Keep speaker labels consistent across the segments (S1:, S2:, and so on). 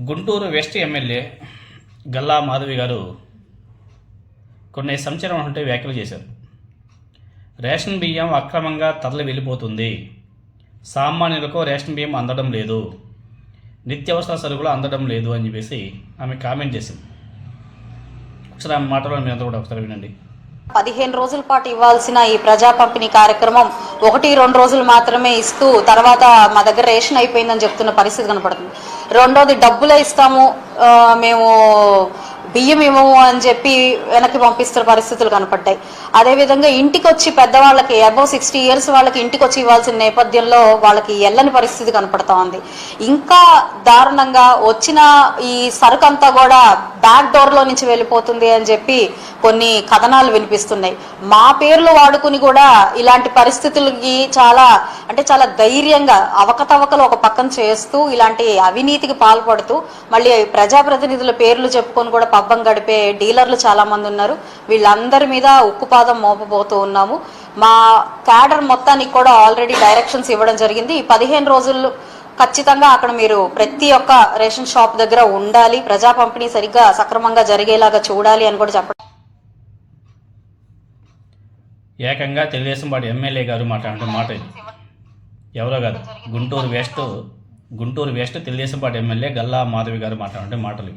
S1: Guntur west MLA Galla Madhavi గారు కొన్ని సంచలనటువంటి వ్యాఖ్యలు చేశారు. రేషన్ బియ్యం అక్రమంగా తరలి వెళ్ళిపోతుంది. సామాన్యులకు రేషన్ బియ్యం అందడం లేదు. నిత్యావసర సరుకులు అందడం లేదు అని చెప్పేసి ఆమె కామెంట్ చేసింది. ఒకసారి ఆమె మాటలో మీ అందరూ కూడా ఒకసారి వినండి.
S2: పదిహేను రోజుల పాటు ఇవ్వాల్సిన ఈ ప్రజా పంపిణీ కార్యక్రమం ఒకటి రెండు రోజులు మాత్రమే ఇస్తూ తర్వాత మా దగ్గర రేషన్ అయిపోయిందని చెప్తున్న పరిస్థితి కనపడుతుంది. రెండోది డబ్బులే ఇస్తాము మేము బియ్యం ఇవ్వము అని చెప్పి వెనక్కి పంపిస్తున్న పరిస్థితులు కనపడ్డాయి. అదేవిధంగా ఇంటికి వచ్చి పెద్దవాళ్ళకి అబౌవ్ సిక్స్టీ ఇయర్స్ వాళ్ళకి ఇంటికి వచ్చి ఇవ్వాల్సిన నేపథ్యంలో వాళ్ళకి ఎల్లని పరిస్థితి కనపడతా ఉంది. ఇంకా దారుణంగా వచ్చిన ఈ సరుకు అంతా కూడా బ్యాక్ డోర్లో నుంచి వెళ్ళిపోతుంది అని చెప్పి కొన్ని కథనాలు వినిపిస్తున్నాయి. మా పేర్లు వాడుకుని కూడా ఇలాంటి పరిస్థితులకి చాలా అంటే చాలా ధైర్యంగా అవకతవకలు ఒక పక్కన చేస్తూ ఇలాంటి అవినీతికి పాల్పడుతూ మళ్ళీ ప్రజాప్రతినిధుల పేర్లు చెప్పుకొని కూడా పబ్బం గడిపే డీలర్లు చాలా మంది ఉన్నారు. వీళ్ళందరి మీద ఉక్కుపాదం మోపబోతూ ఉన్నాము. మా క్యాడర్ మొత్తానికి కూడా ఆల్రెడీ డైరెక్షన్స్ ఇవ్వడం జరిగింది. ఈ పదిహేను రోజుల్లో ఖచ్చితంగా అక్కడ మీరు ప్రతి ఒక్క రేషన్ షాప్ దగ్గర ఉండాలి. ప్రజా పంపిణీ సరిగ్గా సక్రమంగా జరిగేలాగా చూడాలి అని కూడా చెప్పడం.
S1: ఏకంగా తెలుగుదేశం పార్టీ ఎమ్మెల్యే గారు మాట్లాడే మాట ఇది. ఎవరో కాదు Guntur west Guntur west Telugu Desam party MLA Galla Madhavi గారు మాట్లాడే మాటలు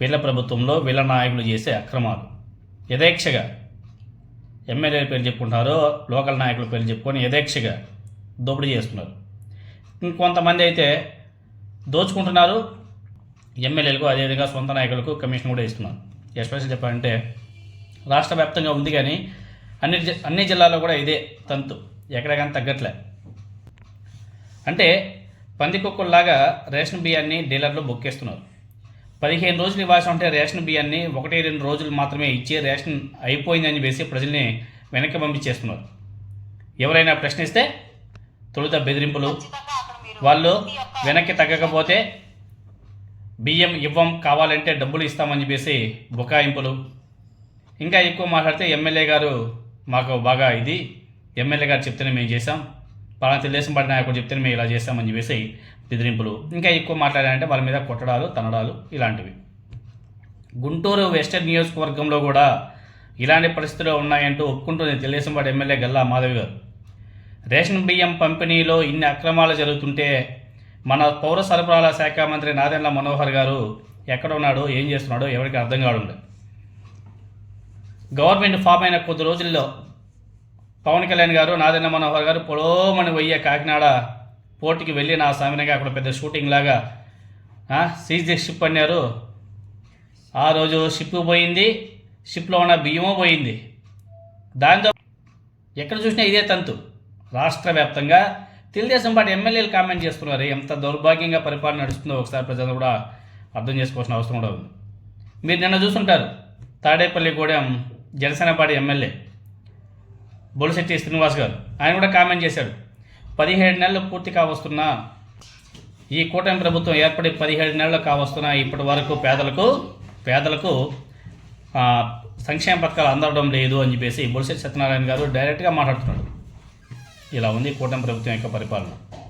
S1: వీళ్ళ ప్రభుత్వంలో వీళ్ళ నాయకులు చేసే అక్రమాలు. యథేక్షగా ఎమ్మెల్యేల పేరు చెప్పుకుంటారో లోకల్ నాయకుల పేరు చెప్పుకొని యథేక్షగా దోపిడీ చేస్తున్నారు. ఇంకొంతమంది అయితే దోచుకుంటున్నారు. ఎమ్మెల్యేలకు అదేవిధంగా సొంత నాయకులకు కమిషన్ కూడా ఇస్తున్నారు. ఎస్పెషల్ చెప్పాలంటే రాష్ట్ర వ్యాప్తంగా ఉంది కానీ అన్ని అన్ని జిల్లాల్లో కూడా ఇదే తంతు. ఎక్కడ తగ్గట్లే. అంటే పందికొక్కుల్లాగా రేషన్ బియ్యాన్ని డీలర్లు బొక్కేస్తున్నారు పదిహేను రోజులు ఇవ్వాల్సి ఉంటే రేషన్ బియ్యాన్ని ఒకటి రెండు రోజులు మాత్రమే ఇచ్చి రేషన్ అయిపోయిందని వేసి ప్రజల్ని వెనక్కి పంపించేస్తున్నారు. ఎవరైనా ప్రశ్నిస్తే తొలుత బెదిరింపులు. వాళ్ళు వెనక్కి తగ్గకపోతే బియ్యం ఇవ్వం కావాలంటే డబ్బులు ఇస్తామని చెప్పేసి బుకాయింపులు. ఇంకా ఎక్కువ మాట్లాడితే ఎమ్మెల్యే గారు మాకు బాగా ఇది. ఎమ్మెల్యే గారు చెప్తేనే మేము చేసాం పలానా తెలుగుదేశం పార్టీ నాయకుడు చెప్తేనే మేము ఇలా చేస్తామని చెప్పేసి బెదిరింపులు. ఇంకా ఎక్కువ మాట్లాడారంటే వాళ్ళ మీద కొట్టడాలు తనడాలు ఇలాంటివి. గుంటూరు వెస్టర్న్ నియోజకవర్గంలో కూడా ఇలాంటి పరిస్థితులు ఉన్నాయంటూ ఒప్పుకుంటుంది తెలుగుదేశం పార్టీ ఎమ్మెల్యే గల్లా మాధవి గారు. రేషన్ బియ్యం పంపిణీలో ఇన్ని అక్రమాలు జరుగుతుంటే మన పౌర సరఫరాల శాఖ మంత్రి నాదెండ్ల మనోహర్ గారు ఎక్కడ ఉన్నాడో ఏం చేస్తున్నాడో ఎవరికి అర్థం కావడం గవర్నమెంట్ ఫామ్ అయిన కొద్ది రోజుల్లో పవన్ కళ్యాణ్ గారు నాదెండ్ల మనోహర్ గారు పొలోమని పోయే కాకినాడ పోర్టుకి వెళ్ళి నా సామినగా అక్కడ పెద్ద షూటింగ్ లాగా సీజ్ షిప్ అన్నారు. ఆ రోజు షిప్ పోయింది షిప్లో ఉన్న బియ్యము పోయింది. దాంతో ఎక్కడ చూసినా ఇదే తంతు. రాష్ట్ర వ్యాప్తంగా తెలుగుదేశం పార్టీ ఎమ్మెల్యేలు కామెంట్ చేస్తున్నారు. ఎంత దౌర్భాగ్యంగా పరిపాలన నడుస్తుందో ఒకసారి ప్రజలు కూడా అర్థం చేసుకోవాల్సిన అవసరం కూడా ఉంది. మీరు నిన్న చూసుంటారు తాడేపల్లిగూడెం జనసేన పార్టీ ఎమ్మెల్యే బొలిశెట్టి శ్రీనివాస్ గారు. ఆయన కూడా కామెంట్ చేశాడు. పదిహేడు నెలలు పూర్తి కావస్తున్నా ఈ కూటమి ప్రభుత్వం ఏర్పడి పదిహేడు నెలలు కావస్తున్న ఇప్పటి వరకు పేదలకు పేదలకు సంక్షేమ పథకాలు అందడం లేదు అని చెప్పేసి బొలిశెట్టి సత్యనారాయణ గారు డైరెక్ట్గా మాట్లాడుతున్నాడు. ఇలా ఉంది కూటమి ప్రభుత్వం యొక్క పరిపాలన.